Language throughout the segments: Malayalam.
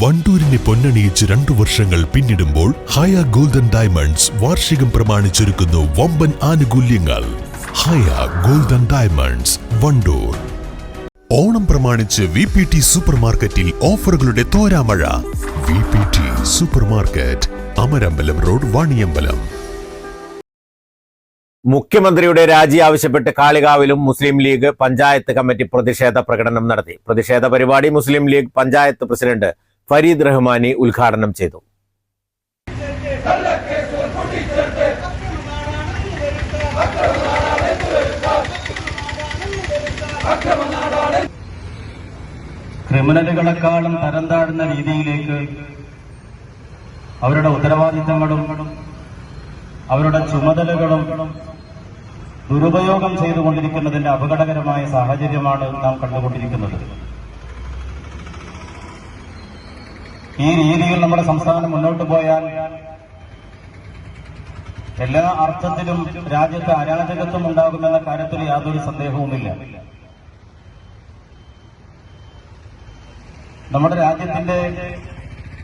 വണ്ടൂരിനെ പൊന്നണിയിച്ച് രണ്ടു വർഷങ്ങൾ പിന്നിടുമ്പോൾ ഹയ ഗോൾഡൻ ഡയമണ്ട്സ് വാർഷികം പ്രമാണിച്ചൊരുക്കുന്നു വമ്പൻ ആനുകൂല്യങ്ങൾ. Haya golden diamonds Wandoor. Onam പ്രമാണിച്ച് വി പി ടി സൂപ്പർ മാർക്കറ്റിൽ ഓഫറുകളുടെ തോരാമഴ. V P T super market Amarambalam road Vaniyambalam. മുഖ്യമന്ത്രിയുടെ രാജി ആവശ്യപ്പെട്ട് കാളികാവിലും മുസ്ലിം ലീഗ് പഞ്ചായത്ത് കമ്മിറ്റി പ്രതിഷേധ പ്രകടനം നടത്തി. പ്രതിഷേധ പരിപാടി മുസ്ലിം ലീഗ് പഞ്ചായത്ത് പ്രസിഡന്റ് ഫരീദ് റഹ്മാനി ഉദ്ഘാടനം ചെയ്തു. ക്രിമിനലുകളെക്കാളും തരം താഴ്ന്ന രീതിയിലേക്ക് അവരുടെ ഉത്തരവാദിത്തങ്ങളും അവരുടെ ചുമതലകളും ദുരുപയോഗം ചെയ്തുകൊണ്ടിരിക്കുന്നതിന്റെ അപകടകരമായ സാഹചര്യമാണ് നാം കണ്ടുകൊണ്ടിരിക്കുന്നത്. ഈ രീതിയിൽ നമ്മുടെ സംസ്ഥാനം മുന്നോട്ട് പോയാൽ എല്ലാ അർത്ഥത്തിലും രാജ്യത്ത് അരാജകത്വം ഉണ്ടാകുമെന്ന കാര്യത്തിൽ യാതൊരു സന്ദേഹവുമില്ല. നമ്മുടെ രാജ്യത്തിന്റെ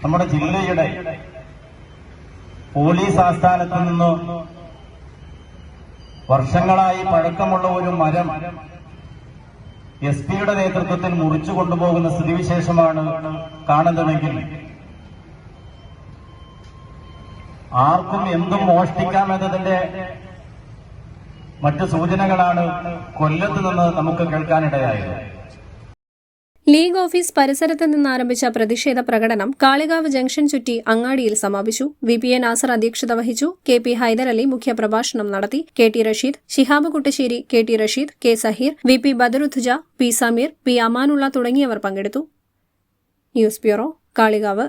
നമ്മുടെ ജില്ലയുടെ പോലീസ് ആസ്ഥാനത്ത് നിന്ന് വർഷങ്ങളായി പഴക്കമുള്ള ഒരു മരം എസ് പിയുടെ നേതൃത്വത്തിൽ മുറിച്ചു കൊണ്ടുപോകുന്ന സ്ഥിതിവിശേഷമാണ് കാണുന്നതെങ്കിൽ ആർക്കും എന്തും മോഷ്ടിക്കാമെന്നതിന്റെ മറ്റു സൂചനകളാണ് കൊല്ലത്ത് നിന്ന് നമുക്ക് കേൾക്കാനിടയായത്. ലീഗ് ഓഫീസ് പരിസരത്ത് നിന്ന് ആരംഭിച്ച പ്രതിഷേധ പ്രകടനം കാളികാവ് ജംഗ്ഷൻ ചുറ്റി അങ്ങാടിയിൽ സമാപിച്ചു. വി പി എ നാസർ അധ്യക്ഷത വഹിച്ചു. കെ പി ഹൈദരലി മുഖ്യപ്രഭാഷണം നടത്തി. K T Rasheed Shihab Kuttassery K T Rasheed K Saheer V P Badarudja P Sameer P Amanulla തുടങ്ങിയവർ പങ്കെടുത്തു. News bureau Kalikavu.